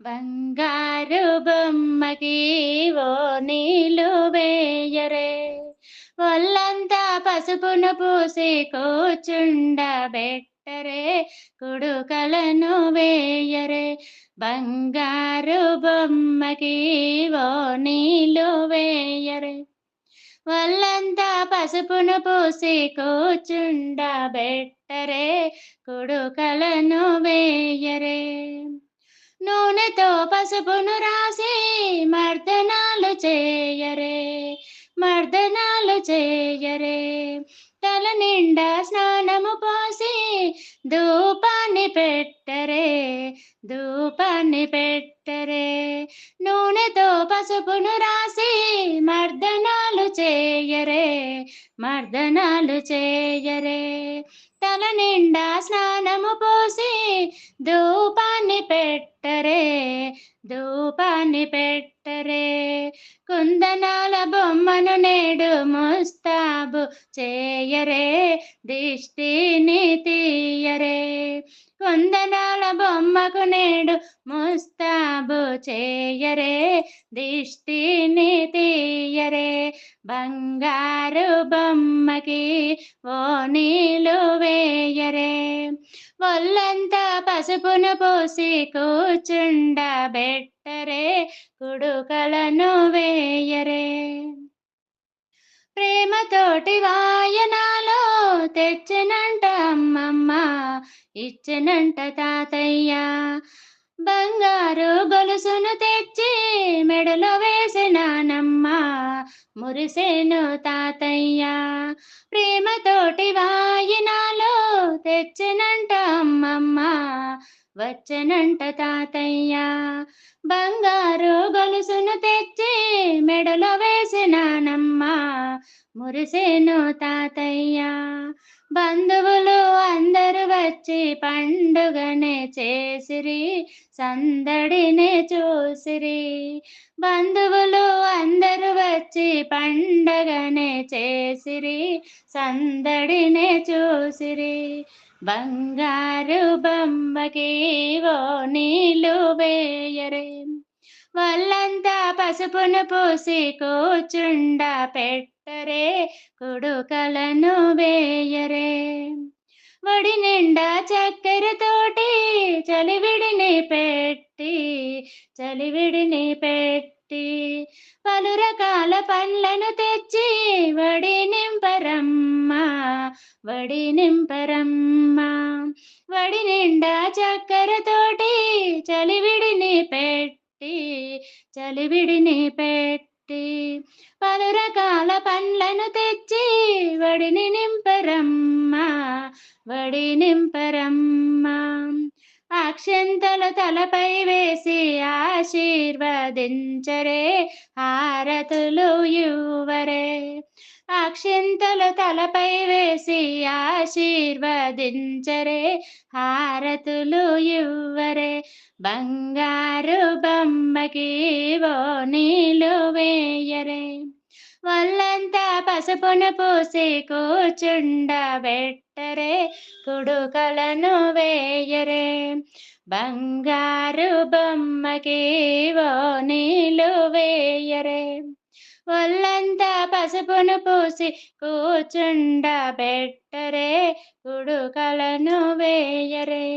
బంగారు బొమ్మకి ఓ నీళ్ళు వేయరే. ఒళ్ళంతా పసుపును పూసి కూచుండబెట్టరే కుడుకలను వేయరే. బంగారు బొమ్మకి ఓ నీళ్ళు వేయరే. ఒళ్ళంతా పసుపును పూసి కూచుండబెట్టరే కుడుకలను వేయరే. నూనెతో పసుపును రాసి మర్దనాలు చేయరే మర్దనాలు చేయరే. తల నిండా స్నానము పోసి ధూపాన్ని పెట్టరే ధూపాన్ని పెట్టరే. నూనెతో పసుపును రాసి మర్దనాలు చేయరే మర్దనాలు చేయరే. తల నిండా స్నానము పోసి ధూపాన్ని పెట్టరే పెట్టరే. కుందనాల బొమ్మను నేడు ముస్తాబు చేయరే. దిష్టిని తీయరే కుందనాల బొమ్మకు నేడు ముస్తాబు చేయరే. దిష్టిని తీయరే బంగారు బొమ్మకి ఓ నీళ్ళు వేయరే. ఒళ్ళంతా పసుపును పోసి కూర్చుండబెట్టరే కుడుకలను వేయరే. ప్రేమతోటి వాయనాలో తెచ్చినంట అమ్మమ్మ ఇచ్చినంట తాతయ్య. బంగారు గొలుసును తెచ్చి మెడలో వేసినానమ్మ మురిసేను తాతయ్య. ప్రేమతోటి వాయినాలో తెచ్చినంట అమ్మమ్మ వచ్చనంట తాతయ్య. బంగారు మురిసేను తాతయ్య. బంధువులు అందరు వచ్చి పండుగనే చేసిరి సందడినే చూసిరి. బంధువులు అందరు వచ్చి పండగనే చేసిరి సందడినే చూసిరి. బంగారు బొమ్మకి ఓ నీళ్ళు వేయరే. వల్లంతా పసుపును పూసి కూర్చుండ పెట్టరే కొడుకలను వేయరే. వడి నిండా చక్కెరతోటి చలివిడిని పెట్టి చలివిడిని పెట్టి పలు రకాల పండ్లను తెచ్చి వడి నింపరమ్మ వడి నింపరమ్మ. వడి నిండా చక్కెరతోటి చలివిడి చలివిడిని పెట్టి పలు రకాల పండ్లను తెచ్చి వడిని నింపరమ్మ వడి నింపరమ్మ. అక్షంతలు తలపై వేసి ఆశీర్వదించరే హారతులు యువరే. అక్షింతలు తలపై వేసి ఆశీర్వదించరే హారతులు యువరే. బంగారు బొమ్మకి ఓ నీళ్ళు వేయరే. వల్లంతా పసుపును పూసి కూర్చుండబెట్టరే కుడుకలను వేయరే. బంగారు బొమ్మకి ఓ నీళ్ళు వేయరే. ఒళ్ళంతా పసుపును పూసి కూర్చుండబెట్టరే కుడుకలను వేయరే.